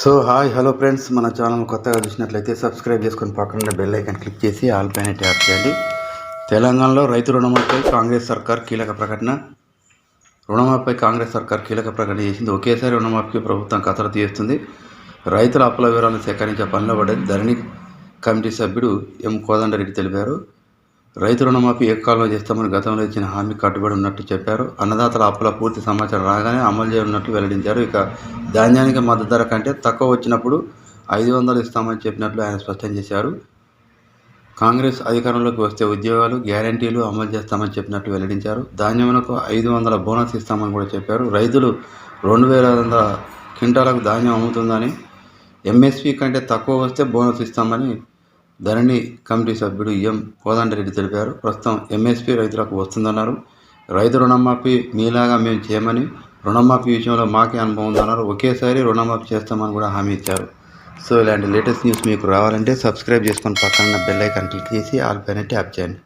So hi hello friends మన channel కొత్తగా చూసినట్లయితే సబ్స్క్రైబ్ చేసుకొని పక్కన బెల్ ఐకాన్ క్లిక్ చేసి ఆల్ పైన ట్యాప్ చేయండి. తెలంగాణలో రైతు రుణమాపై కాంగ్రెస్ సర్కార్ కీలక ప్రకటన. రుణమాపై కాంగ్రెస్ సర్కార్ కీలక ప్రకటన చేసింది. ఒకేసారి రుణమాఫీకి ప్రభుత్వం కసరత్తు చేస్తుంది రైతుల అప్పుల వివరాలను సేకరించే పనిలో పడే ధరణి కమిటీ సభ్యుడు ఎం కోదండరెడ్డి తెలిపారు. రైతు రుణమాఫీ ఏకాలంలో చేస్తామని గతంలో ఇచ్చిన హామీ కట్టుబడి ఉన్నట్టు చెప్పారు. అన్నదాతల అప్పుల పూర్తి సమాచారం రాగానే అమలు చేయనున్నట్లు వెల్లడించారు. ఇక ధాన్యానికి మద్దతు ధర కంటే తక్కువ వచ్చినప్పుడు ఐదు వందలు ఇస్తామని చెప్పినట్లు ఆయన స్పష్టం చేశారు. కాంగ్రెస్ అధికారంలోకి వస్తే ఉద్యోగాలు గ్యారంటీలు అమలు చేస్తామని చెప్పినట్లు వెల్లడించారు. ధాన్యములకు ఐదు వందల బోనస్ ఇస్తామని కూడా చెప్పారు. రైతులు రెండు వేల వందల క్వింటాలకు ధాన్యం అమ్ముతుందని ఎంఎస్పి కంటే తక్కువ వస్తే బోనస్ ఇస్తామని ధరణి కమిటీ సభ్యుడు ఎం కోదండరెడ్డి తెలిపారు. ప్రస్తుతం ఎంఎస్పి రైతులకు వస్తుందన్నారు. రైతు రుణమాఫీ మీలాగా మేము చేయమని రుణమాఫీ విషయంలో మాకే అనుభవం ఉందన్నారు. ఒకేసారి రుణమాఫీ చేస్తామని కూడా హామీ ఇచ్చారు. సో ఇలాంటి లేటెస్ట్ న్యూస్ మీకు రావాలంటే సబ్స్క్రైబ్ చేసుకొని పక్కన బెల్ ఐకాన్ క్లిక్ చేసి ఆల్ పైన ట్యాప్ చేయండి.